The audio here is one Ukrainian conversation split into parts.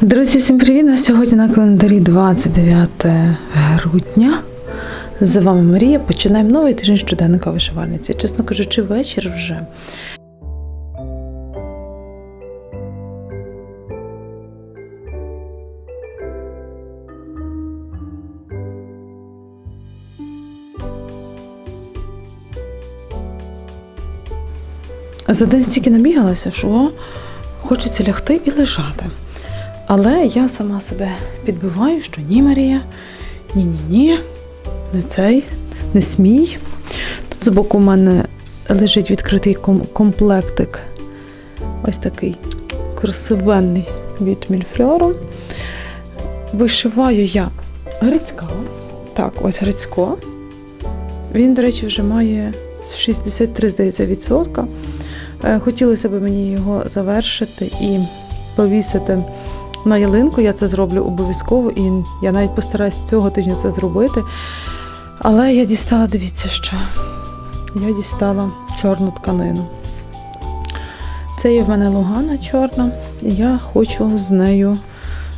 Друзі, всім привіт! На сьогодні на календарі 29 грудня. З вами Марія. Починаємо новий тиждень щоденника вишивальниці. Чесно кажучи, вечір вже. За день стільки набігалася, що хочеться лягти і лежати. Але я сама себе підбиваю, що ні, Марія, ні, ні, ні, не цей, не смій. Тут збоку у мене лежить відкритий комплектик. Ось такий красивенний від Мільфльору. Вишиваю я Грицька. Так, ось Грицько. Він, до речі, вже має 63, здається, відсотка. Е, Хотілося б мені його завершити і повісити на ялинку. Я це зроблю обов'язково, і я навіть постараюсь цього тижня це зробити. Але я дістала, дивіться, що я дістала чорну тканину. Це є в мене лугана чорна, і я хочу з нею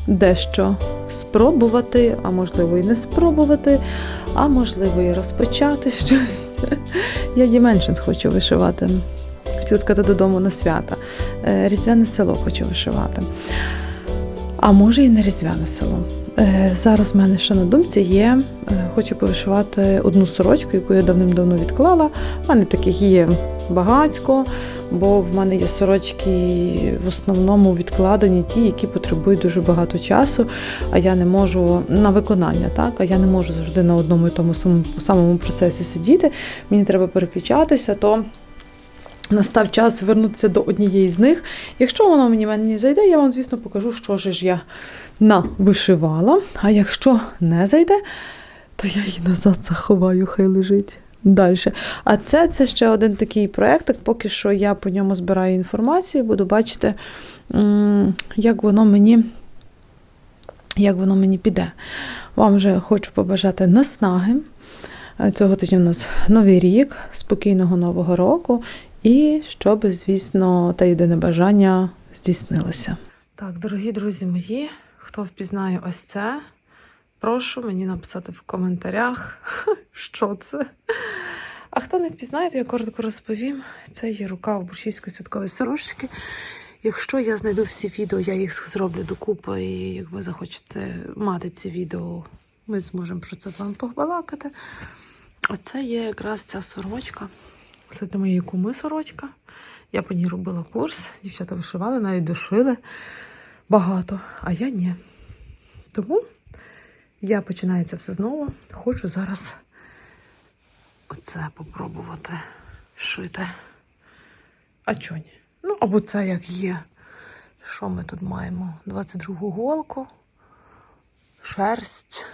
дещо спробувати, а можливо і не спробувати, а можливо і розпочати щось. Я Діменшинс хочу вишивати. Хотіла сказати додому на свята. Е, Різдвяне село хочу вишивати. А може і не різдвяне село. Е, Зараз в мене ще на думці є. е, Хочу повишивати одну сорочку, яку я давним-давно відклала. У мене таких є багатько, бо в мене є сорочки в основному відкладені ті, які потребують дуже багато часу, а я не можу на виконання, так? А я не можу завжди на одному і тому самому, самому процесі сидіти. Мені треба переключатися, то настав час звернутися до однієї з них. Якщо воно мені не зайде, я вам, звісно, покажу, що ж я навишивала. А якщо не зайде, то я її назад заховаю, хай лежить. Далі. А це, це ще один такий проєктик. Поки що я по ньому збираю інформацію, буду бачити, як воно мені, як воно мені піде. Вам вже хочу побажати наснаги. Цього тижня у нас новий рік, спокійного нового року, і щоб, звісно, те єдине бажання здійснилося. Так, дорогі друзі мої, хто впізнає ось це, прошу мені написати в коментарях, що це. А хто не впізнає, то я коротко розповім. Це є рукав борщівської святкової сорочки. Якщо я знайду всі відео, я їх зроблю докупи, і як ви захочете мати ці відео, ми зможемо про це з вами побалакати. Оце є якраз ця сорочка. Це для моєї куми сорочка. Я по ній робила курс. Дівчата вишивали, навіть дошили багато, а я ні. Тому я починаю це все знову. Хочу зараз оце попробувати шити. А чого ні? Ну, або це як є. Що ми тут маємо? 22 голку, шерсть,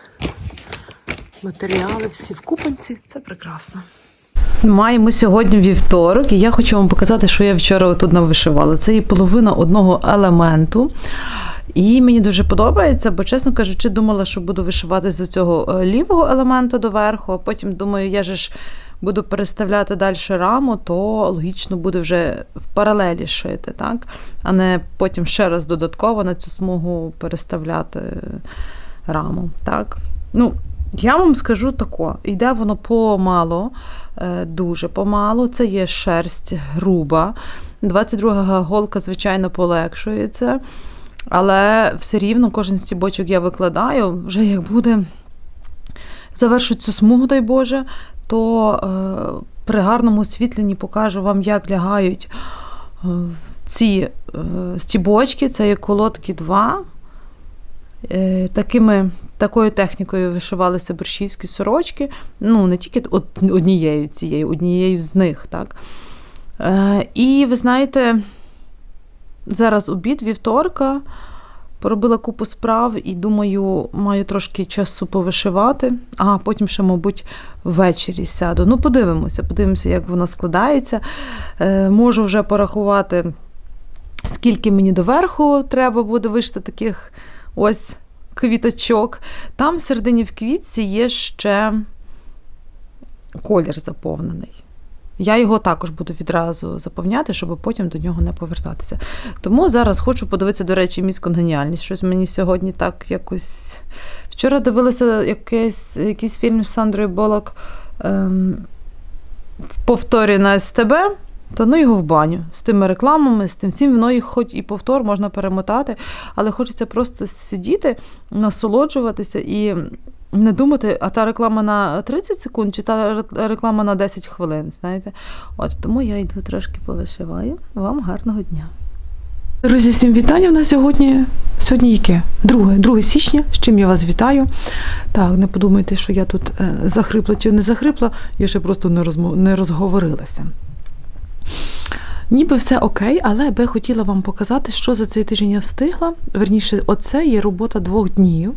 матеріали всі в купанці. Це прекрасно. Маємо сьогодні вівторок, і я хочу вам показати, що я вчора тут навишивала. Це є половина одного елементу. І мені дуже подобається, бо, чесно кажучи, думала, що буду вишивати з цього е, лівого елементу доверху, а потім думаю, я же ж буду переставляти далі раму, то логічно буде вже в паралелі шити, так? а не потім ще раз додатково на цю смугу переставляти раму. Так? Ну, я вам скажу тако, йде воно помало, е, дуже помало. Це є шерсть груба. 22 голка, звичайно, полегшується. Але все рівно кожен стібочок я викладаю. Вже як буде завершу цю смугу, дай Боже, то е, при гарному освітленні покажу вам, як лягають е, ці стібочки. Це є колодки 2. Е, такими, такою технікою вишивалися борщівські сорочки. Ну, не тільки однією цією, однією з них. Так? Е, і ви знаєте, зараз обід вівторка. Поробила купу справ і думаю, маю трошки часу повишивати, а потім ще, мабуть, ввечері сяду. Ну, подивимося, подивимося, як воно складається. Е, можу вже порахувати, скільки мені доверху треба буде вишити таких ось квіточок. Там в середині в квітці є ще колір заповнений. Я його також буду відразу заповняти, щоб потім до нього не повертатися. Тому зараз хочу подивитися, до речі, міс конгеніальність. Щось мені сьогодні так якось. Вчора дивилася якийсь, якийсь фільм з Сандрою Болок ем, повторі на СТБ. То ну його в баню з тими рекламами, з тим всім, воно їх хоч і повтор можна перемотати, але хочеться просто сидіти, насолоджуватися і не думати, а та реклама на 30 секунд чи та реклама на 10 хвилин. Знаєте? От тому я йду трошки повишиваю. Вам гарного дня. Друзі, всім вітання. У нас сьогодні сьогодні яке? Друге, 2 січня, з чим я вас вітаю. Так, не подумайте, що я тут е, захрипла чи не захрипла, я ще просто не, розмов... не розговорилася. Ніби все окей, але би хотіла вам показати, що за цей тиждень я встигла. Верніше, оце є робота двох днів.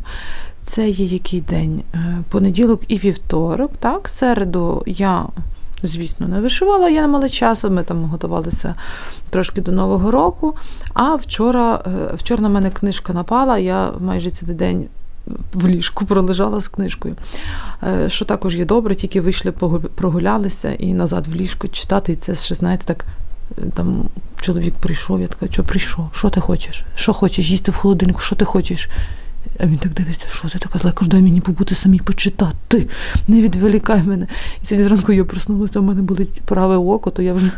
Це є який день? Е, Понеділок і вівторок. Так, середу я, звісно, не вишивала, я не мала часу. Ми там готувалися трошки до Нового року. А вчора, е, вчора на мене книжка напала, я майже цілий день в ліжку пролежала з книжкою. Е, Що також є добре, тільки вийшли, прогулялися і назад в ліжко читати. І це ще, знаєте, так. е, Там чоловік прийшов, я така, що прийшов? Що ти хочеш? Що хочеш? Їсти в холодильнику, що ти хочеш? А він так дивиться, що ти така зла, кажу, мені побути самій почитати. Не відволікай мене. І сьогодні зранку я проснулася, у мене болить праве око, то я вже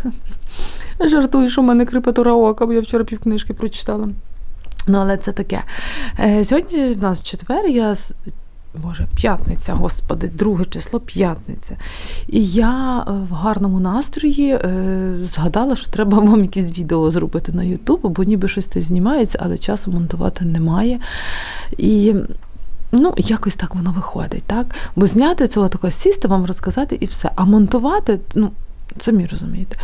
жартую, що в мене крипатура ока, бо я вчора півкнижки прочитала. Ну, але це таке. Е, сьогодні в нас четвер, я Боже, п'ятниця, господи, друге число п'ятниця. І я е, в гарному настрої е, згадала, що треба вам якісь відео зробити на Ютуб, бо ніби щось тут знімається, але часу монтувати немає. І ну, якось так воно виходить, так? Бо зняти це тако сісти, вам розказати і все. А монтувати, ну, самі розумієте.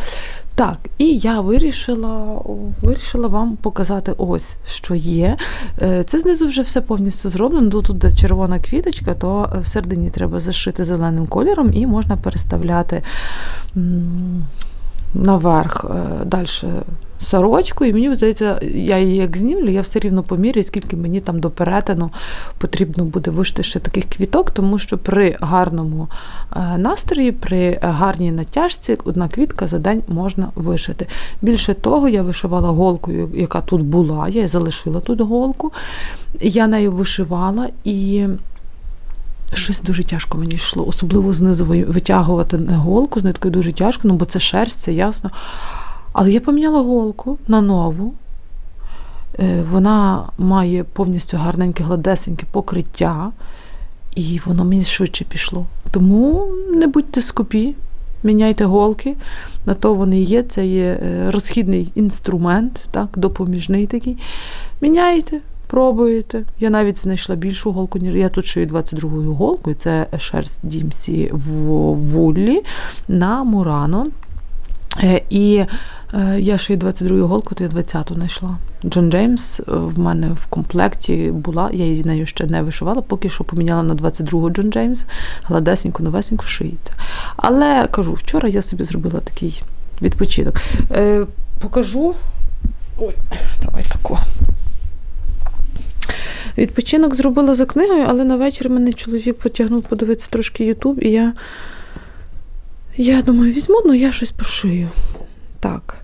Так, і я вирішила, вирішила вам показати ось, що є. Е, Це знизу вже все повністю зроблено. Тут, де червона квіточка, то в середині треба зашити зеленим кольором і можна переставляти наверх далі сорочку. І мені здається, я її як знімлю, я все рівно поміряю, скільки мені там до перетину потрібно буде вишити ще таких квіток, тому що при гарному е, настрої, при гарній натяжці одна квітка за день можна вишити. Більше того, я вишивала голкою, яка тут була, я залишила тут голку. Я нею вишивала і. Щось дуже тяжко мені йшло, особливо знизу витягувати голку з ниткою дуже тяжко, ну бо це шерсть, це ясно. Але я поміняла голку на нову. Е, Вона має повністю гарненьке, гладесеньке покриття, і воно мені швидше пішло. Тому не будьте скупі, міняйте голки. На то вони є. Це є е, розхідний інструмент, так, допоміжний такий. Міняйте, пробуєте. Я навіть знайшла більшу голку, ніж я тут шию 22-ю голкою. Це шерсть Дімсі в вуллі на Мурано. Е, І е, я шию 22-ю голку, то я 20-ту знайшла. Джон Джеймс е, в мене в комплекті була, я її нею ще не вишивала, поки що поміняла на 22-гу Джон Джеймс, гладесеньку, новесеньку шиється. Але кажу, вчора я собі зробила такий відпочинок. Покажу. Ой, давай тако. Відпочинок зробила за книгою, але на вечір мене чоловік потягнув подивитися трошки Ютуб, і я. Я думаю, візьму, ну я щось пошию. Так.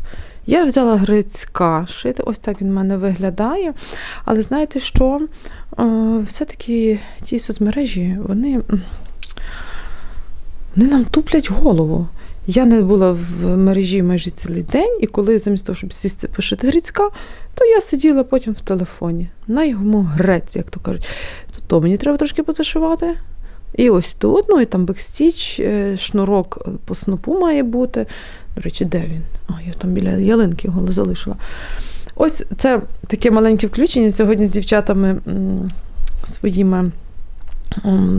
Я взяла грицька шити, ось так він в мене виглядає. Але знаєте що? Е, Все-таки ті соцмережі, вони, вони нам туплять голову. Я не була в мережі майже цілий день, і коли замість того, щоб сісти пошити грицька, то я сиділа потім в телефоні. На йому грець, як то кажуть. То, мені треба трошки позашивати. І ось тут, ну і там бекстіч, е, шнурок по снопу має бути. До речі, де він? А, я там біля ялинки його залишила. Ось це таке маленьке включення сьогодні з дівчатами своїми.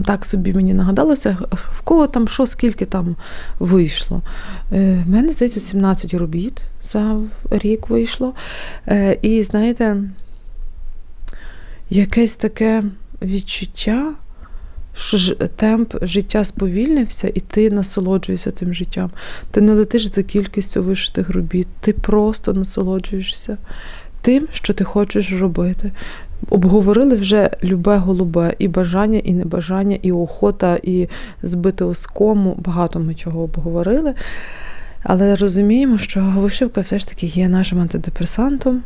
Так собі мені нагадалося, в кого там що, скільки там вийшло. Е, В мене, здається, 17 робіт за рік вийшло. Е, І знаєте, якесь таке відчуття, що темп життя сповільнився, і ти насолоджуєшся тим життям. Ти не летиш за кількістю вишитих робіт, ти просто насолоджуєшся тим, що ти хочеш робити. Обговорили вже любе голубе, і бажання, і небажання, і охота, і збити оскому. Багато ми чого обговорили. Але розуміємо, що вишивка все ж таки є нашим антидепресантом,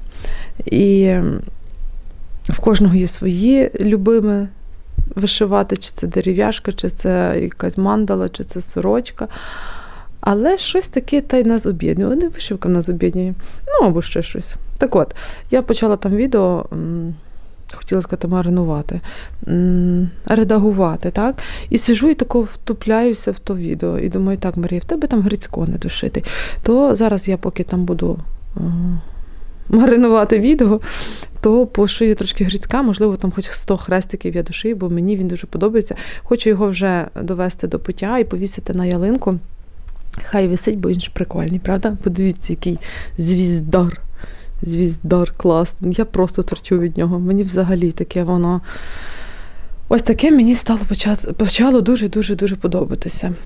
і в кожного є свої любими вишивати, чи це дерев'яшка, чи це якась мандала, чи це сорочка. Але щось таке та й нас об'єднує. Не вишивка нас об'єднує. Ну або ще щось. Так от, я почала там відео, хотіла сказати, маринувати, редагувати, так? І сижу і тако втупляюся в то відео. І думаю, так, Марія, в тебе там грицько не душити. То зараз я поки там буду. е, Маринувати відео, то пошию трошки грицька, можливо, там хоч 100 хрестиків я дошию, бо мені він дуже подобається. Хочу його вже довести до пуття і повісити на ялинку. Хай висить, бо він ж прикольний, правда? Подивіться, який звіздар. Звіздар класний. Я просто торчу від нього. Мені взагалі таке воно. Ось таке мені стало почало дуже-дуже дуже подобатися.